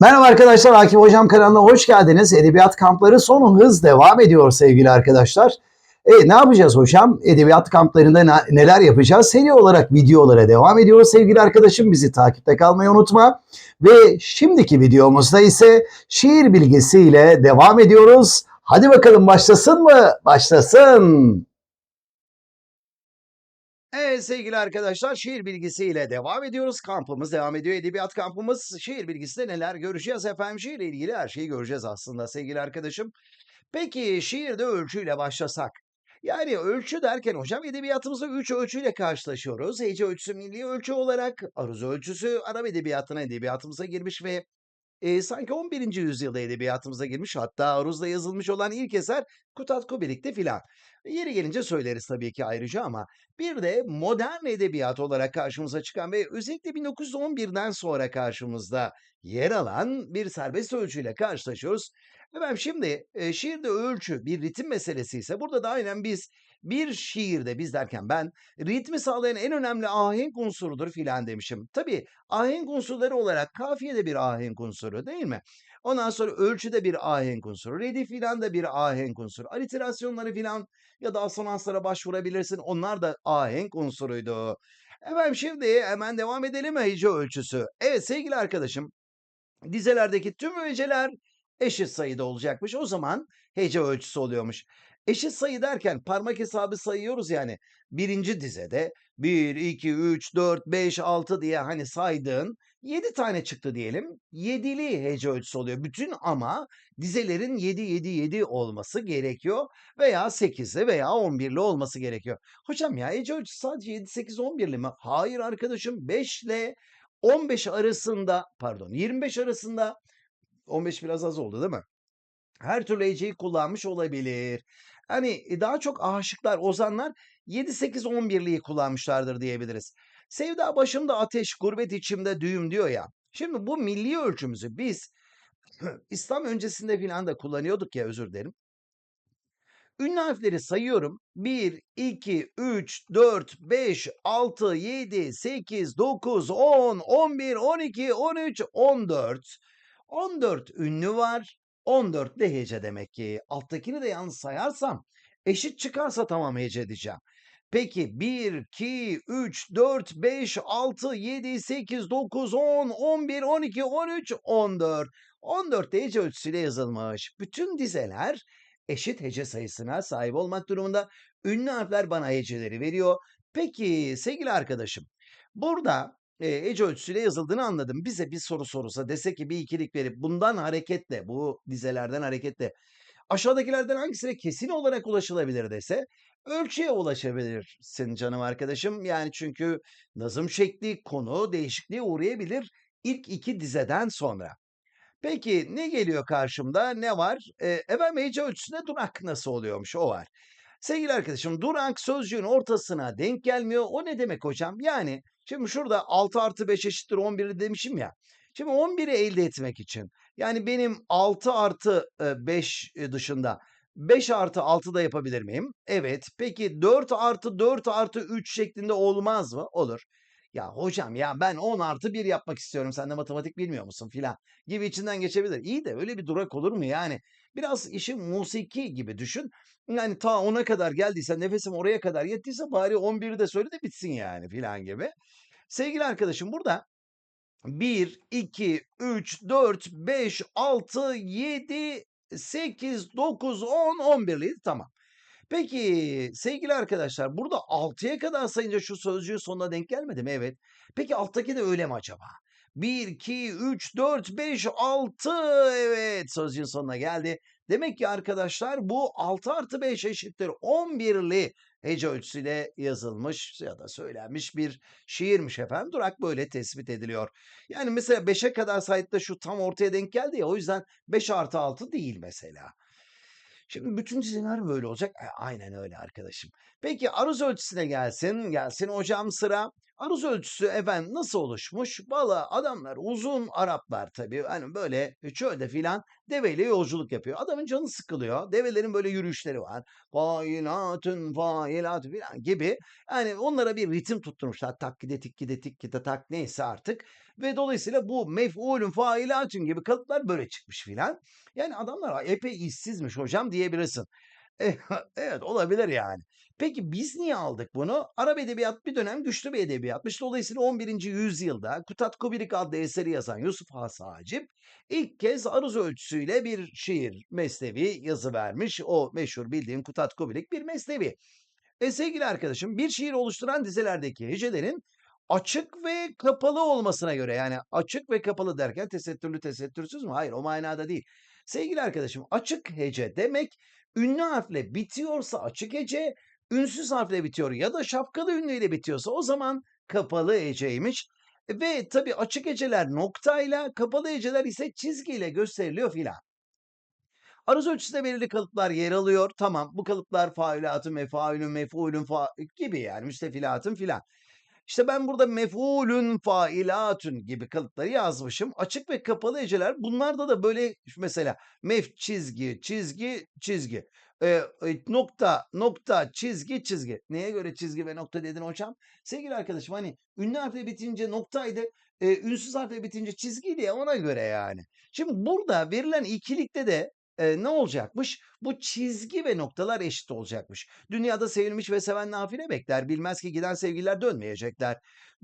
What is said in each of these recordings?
Merhaba arkadaşlar, Akif Hocam kanalına hoş geldiniz. Edebiyat kampları son hız devam ediyor sevgili arkadaşlar. E, ne yapacağız hocam? Edebiyat kamplarında ne- neler yapacağız? Seri olarak videolara devam ediyoruz sevgili arkadaşım. Bizi takipte kalmayı unutma. Ve şimdiki videomuzda ise şiir bilgisiyle devam ediyoruz. Hadi bakalım başlasın mı? Başlasın. Evet sevgili arkadaşlar şiir bilgisiyle devam ediyoruz. Kampımız devam ediyor. Edebiyat kampımız şiir bilgisinde neler göreceğiz efendim? Şiirle ilgili her şeyi göreceğiz aslında sevgili arkadaşım. Peki şiirde ölçüyle başlasak. Yani ölçü derken hocam edebiyatımızda üç ölçüyle karşılaşıyoruz. Hece ölçüsü milli ölçü olarak, aruz ölçüsü Arap edebiyatına edebiyatımıza girmiş ve e, sanki 11. yüzyılda edebiyatımıza girmiş hatta aruzla yazılmış olan ilk eser Kutat Kubilik'te filan. Yeri gelince söyleriz tabii ki ayrıca ama bir de modern edebiyat olarak karşımıza çıkan ve özellikle 1911'den sonra karşımızda yer alan bir serbest ölçüyle karşılaşıyoruz. Efendim şimdi e, şiirde ölçü bir ritim meselesi ise burada da aynen biz bir şiirde biz derken ben ritmi sağlayan en önemli ahenk unsurudur filan demişim. Tabii ahenk unsurları olarak kafiye de bir ahenk unsuru değil mi? Ondan sonra ölçüde bir ahenk unsuru, redif filan da bir ahenk unsuru, aliterasyonları filan ya da asonanslara başvurabilirsin. Onlar da ahenk unsuruydu. Efendim şimdi hemen devam edelim hece ölçüsü. Evet sevgili arkadaşım dizelerdeki tüm heceler eşit sayıda olacakmış. O zaman hece ölçüsü oluyormuş. Eşit sayı derken parmak hesabı sayıyoruz yani. Birinci dizede 1, 2, 3, 4, 5, 6 diye hani saydığın 7 tane çıktı diyelim. 7'li hece ölçüsü oluyor. Bütün ama dizelerin 7, 7, 7 olması gerekiyor. Veya 8'li veya 11'li olması gerekiyor. Hocam ya hece ölçüsü sadece 7, 8, 11'li mi? Hayır arkadaşım 5 ile 15 arasında pardon 25 arasında 15 biraz az oldu değil mi? Her türlü heceyi kullanmış olabilir. Hani e, daha çok aşıklar, ozanlar 7, 8, 11'liği kullanmışlardır diyebiliriz. Sevda başımda ateş, gurbet içimde düğüm diyor ya. Şimdi bu milli ölçümüzü biz İslam öncesinde filan da kullanıyorduk ya özür dilerim. Ünlü harfleri sayıyorum. 1, 2, 3, 4, 5, 6, 7, 8, 9, 10, 11, 12, 13, 14. 14 ünlü var. 14 de hece demek ki. Alttakini de yalnız sayarsam eşit çıkarsa tamam hece diyeceğim. Peki 1, 2, 3, 4, 5, 6, 7, 8, 9, 10, 11, 12, 13, 14. 14 de hece ölçüsüyle yazılmış. Bütün dizeler eşit hece sayısına sahip olmak durumunda. Ünlü harfler bana heceleri veriyor. Peki sevgili arkadaşım burada e, hece ölçüsüyle yazıldığını anladım. Bize bir soru sorulsa dese ki bir ikilik verip bundan hareketle bu dizelerden hareketle aşağıdakilerden hangisine kesin olarak ulaşılabilir dese ölçüye ulaşabilirsin canım arkadaşım. Yani çünkü nazım şekli konu değişikliğe uğrayabilir ilk iki dizeden sonra. Peki ne geliyor karşımda? Ne var? Eee, efendim hece ölçüsünde durak nasıl oluyormuş? O var. Sevgili arkadaşım durak sözcüğün ortasına denk gelmiyor. O ne demek hocam? Yani şimdi şurada 6 artı 5 eşittir 11 demişim ya. Şimdi 11'i elde etmek için yani benim 6 artı e, 5 dışında 5 artı 6 da yapabilir miyim? Evet. Peki 4 artı 4 artı 3 şeklinde olmaz mı? Olur. Ya hocam ya ben 10 artı 1 yapmak istiyorum. Sen de matematik bilmiyor musun filan gibi içinden geçebilir. İyi de öyle bir durak olur mu yani? Biraz işi musiki gibi düşün. Yani ta 10'a kadar geldiyse nefesim oraya kadar yettiyse bari 11'i de söyle de bitsin yani filan gibi. Sevgili arkadaşım burada 1, 2, 3, 4, 5, 6, 7, 8, 9, 10, 11'liydi tamam. Peki sevgili arkadaşlar burada 6'ya kadar sayınca şu sözcüğün sonuna denk gelmedi mi? Evet. Peki alttaki de öyle mi acaba? 1, 2, 3, 4, 5, 6 evet sözcüğün sonuna geldi. Demek ki arkadaşlar bu 6 artı 5 eşittir 11'li hece ölçüsüyle yazılmış ya da söylenmiş bir şiirmiş efendim. Durak böyle tespit ediliyor. Yani mesela 5'e kadar sayıda şu tam ortaya denk geldi ya o yüzden 5 artı 6 değil mesela. Şimdi bütün diziler böyle olacak. E, aynen öyle arkadaşım. Peki aruz ölçüsüne gelsin. Gelsin hocam sıra. Aruz ölçüsü efendim nasıl oluşmuş? Valla adamlar uzun Araplar tabii. Hani böyle çölde filan deveyle yolculuk yapıyor. Adamın canı sıkılıyor. Develerin böyle yürüyüşleri var. Failatün failatü filan gibi. Yani onlara bir ritim tutturmuşlar. Takkide tikkide tikkide tak neyse artık. Ve dolayısıyla bu mef'ulün failatün gibi kalıplar böyle çıkmış filan. Yani adamlar epey işsizmiş hocam diyebilirsin. Eh, Evet olabilir yani. Peki biz niye aldık bunu? Arap edebiyat bir dönem güçlü bir edebiyatmış. Dolayısıyla 11. yüzyılda Kutat Kubilik adlı eseri yazan Yusuf Has Hacip ilk kez aruz ölçüsüyle bir şiir, mesnevi yazı vermiş. O meşhur bildiğin Kutat Kubilik bir mesnevi. E sevgili arkadaşım bir şiir oluşturan dizelerdeki hecelerin açık ve kapalı olmasına göre yani açık ve kapalı derken tesettürlü tesettürsüz mü? Hayır o manada değil. Sevgili arkadaşım açık hece demek ünlü harfle bitiyorsa açık hece, ünsüz harfle bitiyor ya da şapkalı ünlüyle bitiyorsa o zaman kapalı heceymiş. Ve tabii açık heceler noktayla, kapalı heceler ise çizgiyle gösteriliyor filan. Aruz ölçüsünde belirli kalıplar yer alıyor. Tamam bu kalıplar failatın, mefaülün, mef'ulün fa gibi yani müstefilatın filan. İşte ben burada mef'ulün failatün gibi kalıpları yazmışım. Açık ve kapalı heceler bunlarda da böyle mesela mef çizgi, çizgi, çizgi. Ee, e, nokta, nokta, çizgi, çizgi. Neye göre çizgi ve nokta dedin hocam? Sevgili arkadaşım hani ünlü harfle bitince noktaydı, e, ünsüz harfle bitince çizgiydi ya ona göre yani. Şimdi burada verilen ikilikte de e, ne olacakmış? Bu çizgi ve noktalar eşit olacakmış. Dünyada sevilmiş ve seven nafile bekler. Bilmez ki giden sevgililer dönmeyecekler.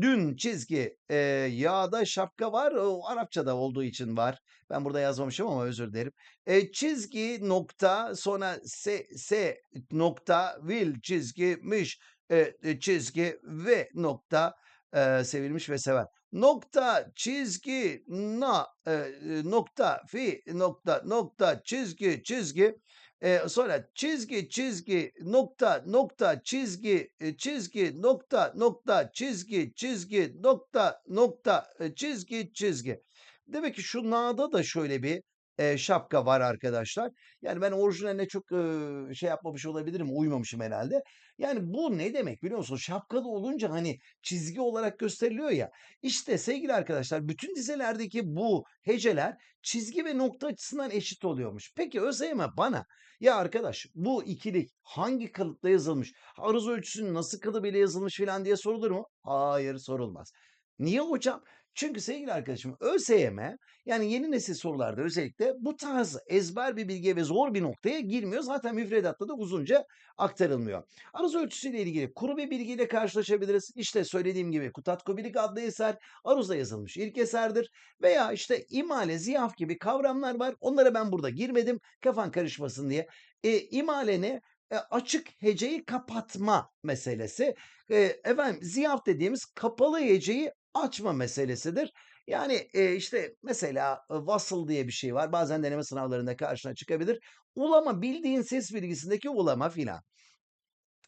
Dün çizgi e, yağda şapka var. O Arapçada olduğu için var. Ben burada yazmamışım ama özür dilerim. E, çizgi nokta sonra se, se nokta vil çizgimiş e, çizgi ve nokta e, sevilmiş ve seven. Nokta, çizgi, na, e, e, nokta, fi, nokta, nokta, çizgi, çizgi. E, sonra çizgi, çizgi, nokta, nokta, çizgi, e, çizgi, nokta, nokta, çizgi, çizgi, nokta, nokta, e, çizgi, çizgi. Demek ki şu na'da da şöyle bir e, şapka var arkadaşlar. Yani ben orijinaline çok e, şey yapmamış olabilirim, uymamışım herhalde. Yani bu ne demek biliyor musun? Şapkalı olunca hani çizgi olarak gösteriliyor ya. İşte sevgili arkadaşlar bütün dizelerdeki bu heceler çizgi ve nokta açısından eşit oluyormuş. Peki ÖSYM bana ya arkadaş bu ikilik hangi kalıpta yazılmış? Aruz ölçüsünün nasıl kalıbıyla yazılmış filan diye sorulur mu? Hayır sorulmaz. Niye hocam? Çünkü sevgili arkadaşım ÖSYM yani yeni nesil sorularda özellikle bu tarz ezber bir bilgiye ve zor bir noktaya girmiyor. Zaten müfredatta da uzunca aktarılmıyor. Aruz ölçüsüyle ilgili kuru bir bilgiyle karşılaşabiliriz. İşte söylediğim gibi Kutat Kubilik adlı eser Aruz'da yazılmış ilk eserdir. Veya işte imale, ziyaf gibi kavramlar var. Onlara ben burada girmedim kafan karışmasın diye. E, imale? E, açık heceyi kapatma meselesi. E, efendim ziyaf dediğimiz kapalı heceyi açma meselesidir. Yani işte mesela e, diye bir şey var. Bazen deneme sınavlarında karşına çıkabilir. Ulama bildiğin ses bilgisindeki ulama filan.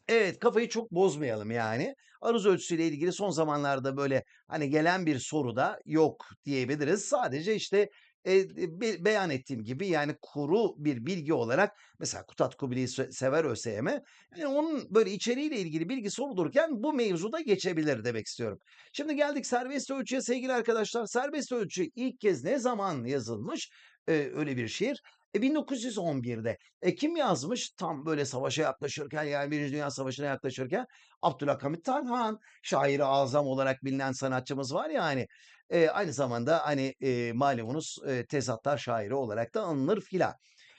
Evet, kafayı çok bozmayalım yani. Aruz ölçüsüyle ilgili son zamanlarda böyle hani gelen bir soru da yok diyebiliriz. Sadece işte e, be- beyan ettiğim gibi yani kuru bir bilgi olarak mesela Kutat Kubili'yi se- sever ÖSYM. Yani onun böyle içeriğiyle ilgili bilgi sorulurken bu mevzuda geçebilir demek istiyorum. Şimdi geldik serbest ölçüye sevgili arkadaşlar. Serbest ölçü ilk kez ne zaman yazılmış? Ee, öyle bir şiir. E 1911'de. E kim yazmış? Tam böyle savaşa yaklaşırken yani Birinci Dünya Savaşı'na yaklaşırken Abdülhamit Tarhan şairi azam olarak bilinen sanatçımız var ya hani e, aynı zamanda hani e, malumunuz e, tezatlar şairi olarak da anılır filan.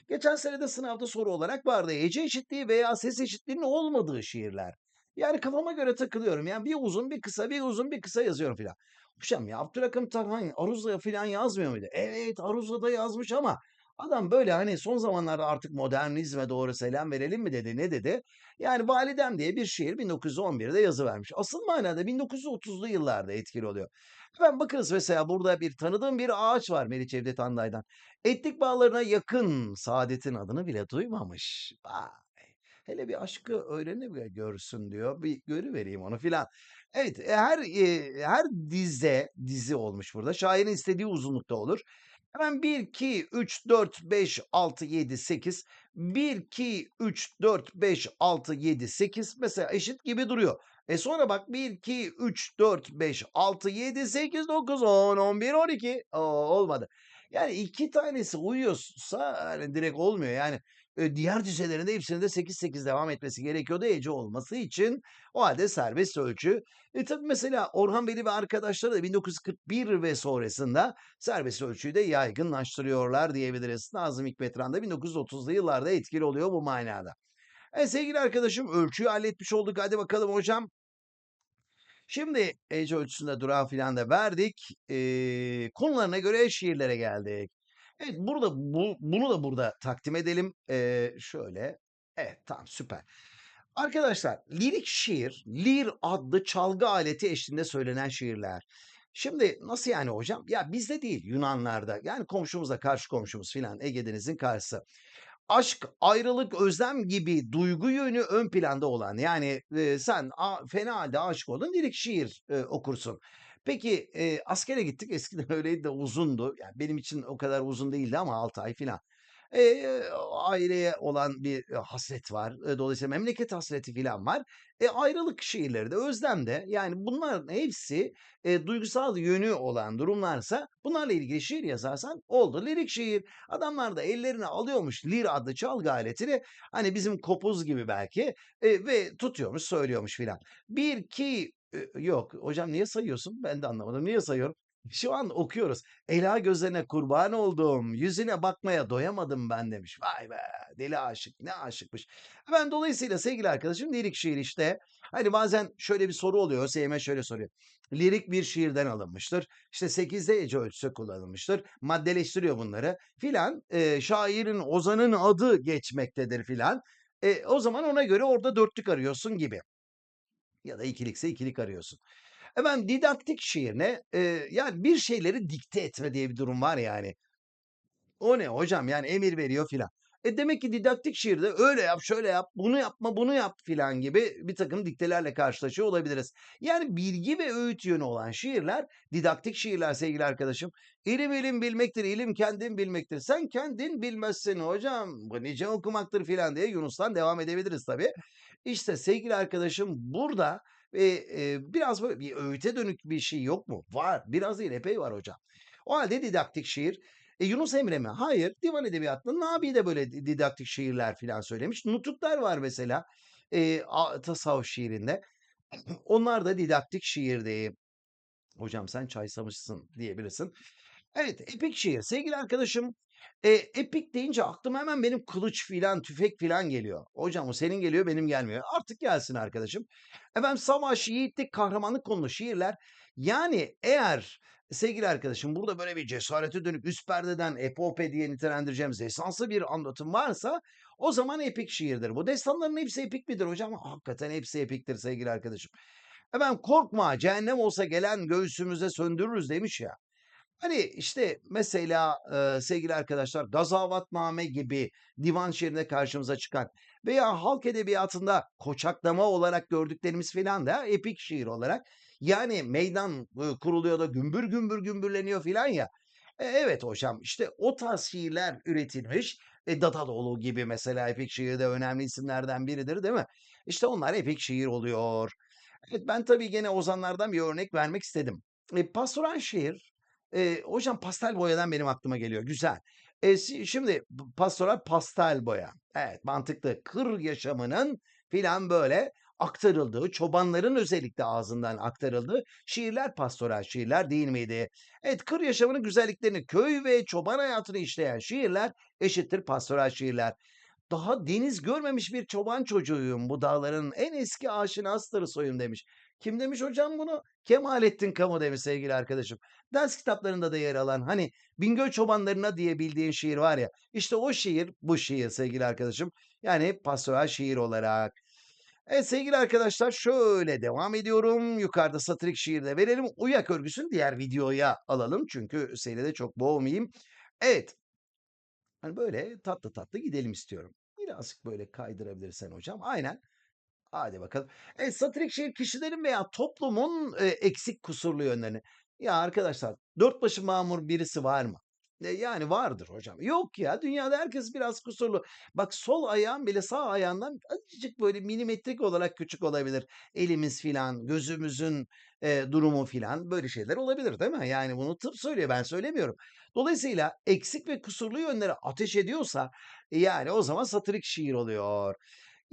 Geçen sene de sınavda soru olarak vardı. Hece eşitliği veya ses eşitliğinin olmadığı şiirler. Yani kafama göre takılıyorum. Yani bir uzun bir kısa bir uzun bir kısa yazıyorum filan. Hocam ya Abdülhakim Tarhan Aruza'ya filan yazmıyor muydu? Evet Aruza'da yazmış ama Adam böyle hani son zamanlarda artık modernizme doğru selam verelim mi dedi ne dedi? Yani Validem diye bir şiir 1911'de yazı vermiş. Asıl manada 1930'lu yıllarda etkili oluyor. Hemen bakınız mesela burada bir tanıdığım bir ağaç var Meriç Cevdet Anday'dan. Etnik bağlarına yakın Saadet'in adını bile duymamış. Vay. Hele bir aşkı öğrenip görsün diyor. Bir görüvereyim onu filan. Evet e, her e, her dize dizi olmuş burada. Şairin istediği uzunlukta olur. Hemen 1, 2, 3, 4, 5, 6, 7, 8. 1, 2, 3, 4, 5, 6, 7, 8. Mesela eşit gibi duruyor. E, sonra bak 1, 2, 3, 4, 5, 6, 7, 8, 9, 10, 11, 12. O, olmadı. Yani 2 tanesi uyuyorsa hani direkt olmuyor. Yani, diğer dizelerinde hepsinde 8-8 devam etmesi gerekiyordu hece olması için. O hâlde serbest ölçü. E, tabii mesela Orhan Veli ve arkadaşları da 1941 ve sonrasında serbest ölçüyü de yaygınlaştırıyorlar diyebiliriz. Nazım Hikmetran da 1930'lu yıllarda etkili oluyor bu manada. Evet, sevgili arkadaşım ölçüyü halletmiş olduk. Hadi bakalım hocam. Şimdi hece ölçüsünde durağı filan da verdik. Eee, konularına göre şiirlere geldik. Evet, burada bu bunu da burada takdim edelim. Eee, şöyle. Evet, tamam, süper. Arkadaşlar, lirik şiir, lir adlı çalgı aleti eşliğinde söylenen şiirler. Şimdi nasıl yani hocam? Ya bizde değil, Yunanlarda. Yani komşumuzla, karşı komşumuz filan, Ege Denizi'nin karşısı. Aşk, ayrılık, özlem gibi duygu yönü ön planda olan yani, eee, sen a fena hâlde aşık oldun, lirik şiir, eee, okursun. Peki, eee, askere gittik. Eskiden öyleydi de uzundu. Yani benim için o kadar uzun değildi ama 6 ay filan. Eee, aileye olan bir, hasret var. Eee, dolayısıyla memleket hasreti filan var. E, ayrılık şiirleri de, özlem de yani bunların hepsi, eee, duygusal yönü olan durumlarsa bunlarla ilgili şiir yazarsan oldu lirik şiir. Adamlar da ellerine alıyormuş lir adlı çalgı aletini, hani bizim kopuz gibi belki, eee, ve tutuyormuş, söylüyormuş filan. 1, 2, yok hocam niye sayıyorsun? Ben de anlamadım. Niye sayıyorum? Şu an okuyoruz. "Ela gözlerine kurban oldum, yüzüne bakmaya doyamadım ben." demiş. Vay be! Deli aşık, ne aşıkmış. Ben dolayısıyla sevgili arkadaşım lirik şiir işte. Hani bazen şöyle bir soru oluyor, ÖSYM şöyle soruyor. Lirik bir şiirden alınmıştır. İşte 8'de hece ölçüsü kullanılmıştır. Maddeleştiriyor bunları filan. Eee, şairin, ozanın adı geçmektedir filan. E, o zaman ona göre orada dörtlük arıyorsun gibi. Ya da ikilikse ikilik arıyorsun. Efendim didaktik şiir ne? Eee, yani bir şeyleri dikte etme diye bir durum var ya hani. O ne hocam? Yani emir veriyor filan. E, demek ki didaktik şiirde öyle yap, şöyle yap, bunu yapma, bunu yap filan gibi birtakım diktelerle karşılaşıyor olabiliriz. Yani bilgi ve öğüt yönü olan şiirler didaktik şiirler sevgili arkadaşım. İlim ilim bilmektir, ilim kendin bilmektir. Sen kendin bilmezsin hocam, bu nice okumaktır filan diye Yunus'tan devam edebiliriz tabii. İşte sevgili arkadaşım burada, eee, eee, biraz böyle bir öğüte dönük bir şey yok mu? Var. Biraz değil, epey var hocam. O hâlde didaktik şiir. E, Yunus Emre mi? Hayır. Divan edebiyatında Nabi de böyle di didaktik şiirler filan söylemiş. Nutuklar var mesela, a tasavvuf şiirinde. Onlar da didaktik şiirdi. Hocam sen çaysamışsın diyebilirsin. Evet, epik şiir. Sevgili arkadaşım, eee, epik deyince aklıma hemen benim kılıç filan, tüfek filan geliyor. Hocam o senin geliyor, benim gelmiyor. Artık gelsin arkadaşım. Efendim savaş, yiğitlik, kahramanlık konulu şiirler. Yani eğer sevgili arkadaşım burada böyle bir cesarete dönük üst perdeden epope diye nitelendireceğimiz destansı bir anlatım varsa o zaman epik şiirdir bu. Destanların hepsi epik midir hocam? Hakikaten hepsi epiktir sevgili arkadaşım. Efendim korkma cehennem olsa gelen göğsümüze söndürürüz demiş ya. Hani işte mesela, eee, sevgili arkadaşlar Gazavatname gibi divan şiirinde karşımıza çıkan veya halk edebiyatında koçaklama olarak gördüklerimiz filan da epik şiir olarak yani meydan, ııı, kuruluyor da gümbür gümbür gümbürleniyor filan ya. E, evet hocam işte o tarz şiirler üretilmiş. E, Dadaloğlu gibi mesela epik şiirde önemli isimlerden biridir değil mi? İşte onlar epik şiir oluyor. Evet, ben tabii gene ozanlardan bir örnek vermek istedim. E, pastoral şiir, eee, hocam pastel boyadan benim aklıma geliyor. Güzel. Si şimdi pastoral pastel boya. Evet, mantıklı. Kır yaşamının filan böyle aktarıldığı, çobanların özellikle ağzından aktarıldığı şiirler pastoral şiirler değil miydi? Evet, kır yaşamının güzelliklerini, köy ve çoban hayatını işleyen şiirler eşittir pastoral şiirler. Daha deniz görmemiş bir çoban çocuğuyum, bu dağların en eski aşinasıdır soyum demiş. Kim demiş hocam bunu? Kemalettin Kamu demiş sevgili arkadaşım. Ders kitaplarında da yer alan hani Bingöl çobanlarına diye bildiğin şiir var ya, işte o şiir bu şiir sevgili arkadaşım. Yani pastoral şiir olarak. Evet sevgili arkadaşlar şöyle devam ediyorum. Yukarıda satırık şiir de verelim. Uyak örgüsünü diğer videoya alalım çünkü seni de çok boğmayayım. Evet. Hani böyle tatlı tatlı gidelim istiyorum. Birazcık böyle kaydırabilirsen hocam. Aynen. Hadi bakalım. Evet, satirik şiir kişilerin veya toplumun, eee, eksik kusurlu yönlerini. Ya arkadaşlar, dört başı mamur birisi var mı? E, yani vardır hocam. Yok ya, dünyada herkes biraz kusurlu. Bak sol ayağım bile sağ ayağından azıcık böyle milimetrik olarak küçük olabilir. Elimiz filan, gözümüzün, eee, durumu filan böyle şeyler olabilir, değil mi? Yani bunu tıp söylüyor, ben söylemiyorum. Dolayısıyla eksik ve kusurlu yönlere ateş ediyorsa, e, yani o zaman satirik şiir oluyor.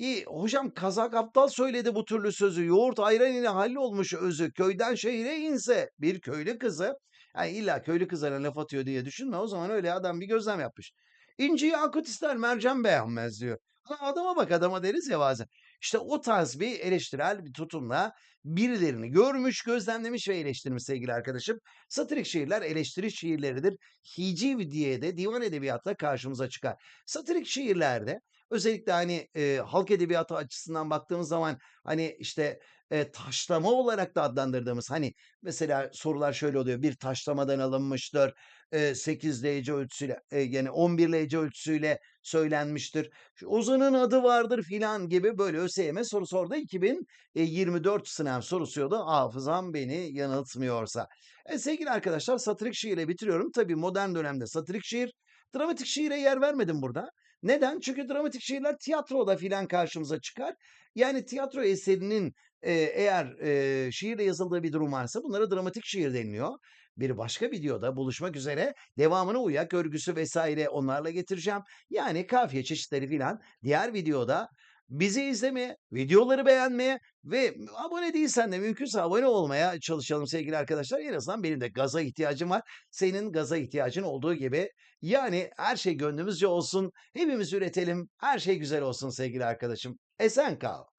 İii, hocam Kazak aptal söyledi bu türlü sözü. Yoğurt ayran ile hallolmuş özü. Köyden şehire inse bir köylü kızı. Yani illa köylü kızlara laf atıyor diye düşünme. O zaman öyle adam bir gözlem yapmış. İnci yakut ister mercan beğenmez diyor. Adama bak adama deriz ya bazen. İşte o tarz bir eleştirel bir tutumla birilerini görmüş, gözlemlemiş ve eleştirmiş sevgili arkadaşım. Satirik şiirler eleştiri şiirleridir. Hiciv diye de divan edebiyatta karşımıza çıkar. Satirik şiirlerde özellikle hani, eee, halk edebiyatı açısından baktığımız zaman hani işte, eee, taşlama olarak da adlandırdığımız hani mesela sorular şöyle oluyor. Bir taşlamadan alınmıştır. Eee, 8 lehçe ölçüsüyle, eee, yani 11 lehçe ölçüsüyle söylenmiştir. Ozan'ın adı vardır filan gibi böyle ÖSYM soru sordu. 2024 sınav sorusuydu hafızam beni yanıltmıyorsa. E, sevgili arkadaşlar satirik şiirle bitiriyorum. Tabii modern dönemde satirik şiir, dramatik şiire yer vermedim burada. Neden? Çünkü dramatik şiirler tiyatroda filan karşımıza çıkar. Yani tiyatro eserinin, eee, eğer, eee, şiirle yazıldığı bir durum varsa bunlara dramatik şiir deniliyor. Bir başka videoda buluşmak üzere. Devamını Uyak örgüsü vs. onlarla getireceğim. Yani kafiye çeşitleri filan diğer videoda. Bizi izlemeye, videoları beğenmeye ve abone değilsen de mümkünse abone olmaya çalışalım sevgili arkadaşlar. En azından benim de gaza ihtiyacım var. Senin gaza ihtiyacın olduğu gibi. Yani her şey gönlümüzce olsun. Hepimiz üretelim. Her şey güzel olsun sevgili arkadaşım. Esen kal.